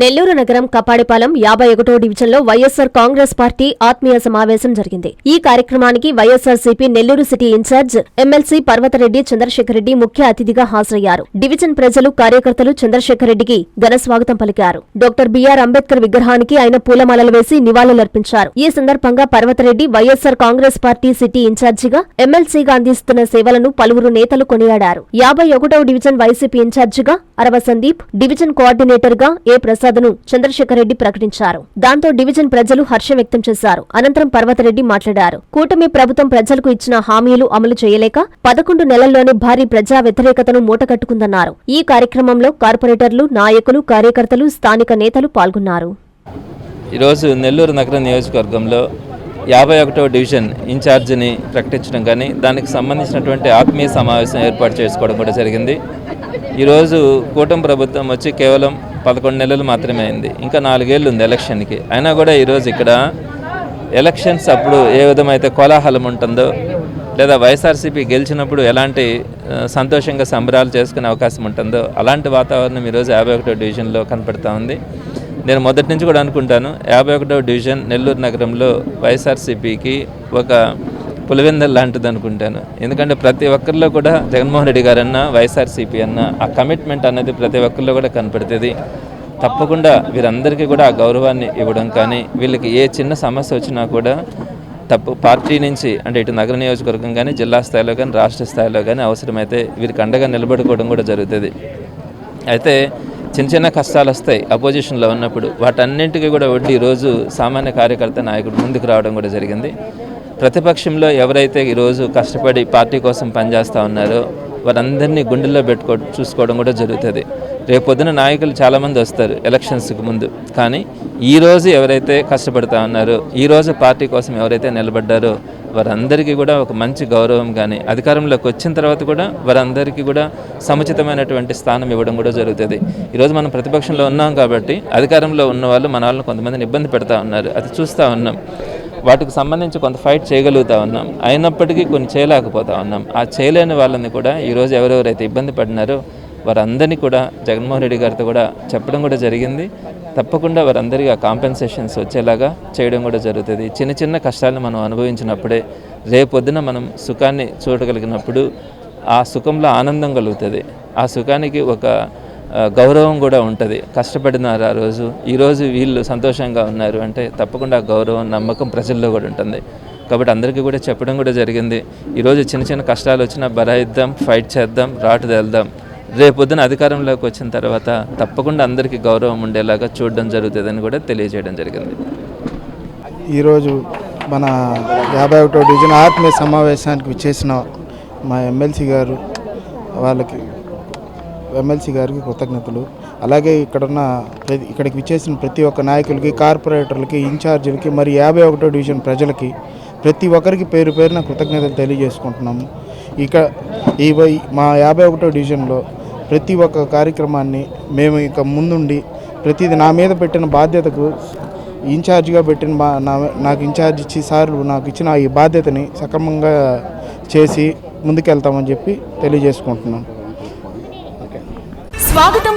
నెల్లూరు నగరం కపాడిపాలెం యాభై ఒకటో డివిజన్లో వైఎస్సార్ కాంగ్రెస్ పార్టీ ఆత్మీయ సమావేశం జరిగింది. ఈ కార్యక్రమానికి YSRCP Nellore city incharge MLC Parvathareddy Chandrasekhar Reddy ముఖ్య అతిథిగా హాజరయ్యారు. డివిజన్ ప్రజలు కార్యకర్తలు చంద్రశేఖర్ రెడ్డికి స్వాగతం పలికారు. డాక్టర్ బిఆర్ అంబేద్కర్ విగ్రహానికి ఆయన పూలమాలలు వేసి నివాళులర్పించారు. ఈ సందర్భంగా పర్వతరెడ్డి వైఎస్సార్ కాంగ్రెస్ పార్టీ సిటీ ఇన్ఛార్జిగా ఎమ్మెల్సీగా అందిస్తున్న సేవలను పలువురు నేతలు కొనియాడారు. యాభై ఒకటవ డివిజన్ వైసీపీ ఇన్ఛార్జిగా అరవ సందీప్ డివిజన్ కోఆర్డినేటర్గా ప్రసాద్ ప్రసాద్ను చంద్రశేఖర్ రెడ్డి ప్రకటించారు. దాంతో డివిజన్ ప్రజలు హర్షం వ్యక్తం చేశారు. అనంతరం పర్వతరెడ్డి మాట్లాడారు. కూటమి ప్రభుత్వం ప్రజలకు ఇచ్చిన హామీలు అమలు చేయలేక పదకొండు నెలల్లోనే భారీ ప్రజా వ్యతిరేకతను మూటకట్టుకుందన్నారు. ఈ కార్యక్రమంలో కార్పొరేటర్లు నాయకులు కార్యకర్తలు స్థానిక నేతలు పాల్గొన్నారు. ఈరోజు నెల్లూరు నగర నియోజకవర్గంలో యాభై ఒకటో డివిజన్ ఇన్ఛార్జిని ప్రకటించడం కానీ దానికి సంబంధించినటువంటి ఆత్మీయ సమావేశం ఏర్పాటు చేసుకోవడం కూడా జరిగింది. ఈరోజు కూటమి ప్రభుత్వం వచ్చి కేవలం పదకొండు నెలలు మాత్రమే అయింది. ఇంకా నాలుగేళ్ళు ఉంది ఎలక్షన్కి. అయినా కూడా ఈరోజు ఇక్కడ ఎలక్షన్స్ అప్పుడు ఏ విధమైతే కోలాహలం ఉంటుందో లేదా వైఎస్ఆర్సీపీ గెలిచినప్పుడు ఎలాంటి సంతోషంగా సంబరాలు చేసుకునే అవకాశం ఉంటుందో అలాంటి వాతావరణం ఈరోజు యాభై ఒకటో డివిజన్లో కనపడతా ఉంది. నేను మొదటి నుంచి కూడా అనుకుంటాను యాభై ఒకటో డివిజన్ నెల్లూరు నగరంలో వైఎస్ఆర్సీపీకి ఒక పులివెందల్ లాంటిది అనుకుంటాను. ఎందుకంటే ప్రతి ఒక్కరిలో కూడా జగన్మోహన్ రెడ్డి గారన్నా వైఎస్ఆర్సీపీ అన్న ఆ కమిట్మెంట్ అనేది ప్రతి ఒక్కరిలో కూడా కనపడుతుంది. తప్పకుండా వీరందరికీ కూడా ఆ గౌరవాన్ని ఇవ్వడం కానీ వీళ్ళకి ఏ చిన్న సమస్య వచ్చినా కూడా తప్పు పార్టీ నుంచి అంటే ఇటు నగర నియోజకవర్గం కానీ జిల్లా స్థాయిలో కానీ రాష్ట్ర స్థాయిలో కానీ అవసరమైతే వీరికి అండగా నిలబడుకోవడం కూడా జరుగుతుంది. అయితే చిన్న చిన్న కష్టాలు వస్తాయి అపోజిషన్లో ఉన్నప్పుడు. వాటన్నింటికీ కూడా వడ్డీ ఈరోజు సామాన్య కార్యకర్త నాయకుడు ముందుకు రావడం కూడా జరిగింది. ప్రతిపక్షంలో ఎవరైతే ఈరోజు కష్టపడి పార్టీ కోసం పనిచేస్తూ ఉన్నారో వారందరినీ గుండెల్లో పెట్టుకో చూసుకోవడం కూడా జరుగుతుంది. రేపొద్దున నాయకులు చాలామంది వస్తారు ఎలక్షన్స్కి ముందు. కానీ ఈరోజు ఎవరైతే కష్టపడుతూ ఉన్నారో ఈరోజు పార్టీ కోసం ఎవరైతే నిలబడ్డారో వారందరికీ కూడా ఒక మంచి గౌరవం కానీ అధికారంలోకి వచ్చిన తర్వాత కూడా వారందరికీ కూడా సముచితమైనటువంటి స్థానం ఇవ్వడం కూడా జరుగుతుంది. ఈరోజు మనం ప్రతిపక్షంలో ఉన్నాం కాబట్టి అధికారంలో ఉన్న వాళ్ళు మన వాళ్ళని కొంతమందిని ఇబ్బంది పెడతా ఉన్నారు. అది చూస్తూ ఉన్నాం. వాటికి సంబంధించి కొంత ఫైట్ చేయగలుగుతా ఉన్నాం. అయినప్పటికీ కొన్ని చేయలేకపోతా ఉన్నాం. ఆ చేయలేని వాళ్ళని కూడా ఈరోజు ఎవరెవరైతే ఇబ్బంది పడినారో వారందరినీ కూడా జగన్మోహన్ రెడ్డి గారితో కూడా చెప్పడం కూడా జరిగింది. తప్పకుండా వారందరికీ ఆ కాంపెన్సేషన్స్ వచ్చేలాగా చేయడం కూడా జరుగుతుంది. చిన్న చిన్న కష్టాలను మనం అనుభవించినప్పుడే రేపొద్దున మనం సుఖాన్ని చూడగలిగినప్పుడు ఆ సుఖంలో ఆనందం కలుగుతుంది. ఆ సుఖానికి ఒక గౌరవం కూడా ఉంటుంది. కష్టపడినారు ఆ రోజు. ఈరోజు వీళ్ళు సంతోషంగా ఉన్నారు అంటే తప్పకుండా ఆ గౌరవం నమ్మకం ప్రజల్లో కూడా ఉంటుంది. కాబట్టి అందరికీ కూడా చెప్పడం కూడా జరిగింది. ఈరోజు చిన్న చిన్న కష్టాలు వచ్చినా బరాయిద్దాం ఫైట్ చేద్దాం రాటు వెళ్దాం రేపొద్దున అధికారంలోకి వచ్చిన తర్వాత తప్పకుండా అందరికీ గౌరవం ఉండేలాగా చూడడం జరుగుతుందని కూడా తెలియజేయడం జరిగింది. ఈరోజు మన యాభై ఒకటో డివిజన్ ఆత్మీయ సమావేశానికి చేసిన మా ఎమ్మెల్సీ గారు వాళ్ళకి ఎమ్మెల్సీ గారికి కృతజ్ఞతలు. అలాగే ఇక్కడున్న ఇక్కడికి విచ్చేసిన ప్రతి ఒక్క నాయకులకి కార్పొరేటర్లకి ఇన్ఛార్జీలకి మరి యాభై ఒకటో డివిజన్ ప్రజలకి ప్రతి ఒక్కరికి పేరు పేరున కృతజ్ఞతలు తెలియజేసుకుంటున్నాము. ఇక ఈ వై- మా యాభై ఒకటో డివిజన్లో ప్రతి ఒక్క కార్యక్రమాన్ని మేము ఇక ముందుండి ప్రతిది నా మీద పెట్టిన బాధ్యతకు ఇన్ఛార్జిగా పెట్టిన బా నా నాకు ఇన్ఛార్జ్ ఇచ్చి సార్లు నాకు ఇచ్చిన ఈ బాధ్యతని సక్రమంగా చేసి ముందుకెళ్తామని చెప్పి తెలియజేసుకుంటున్నాను స్వాగతం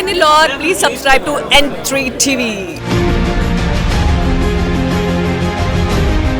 Hi Nilor, please subscribe to N3 TV.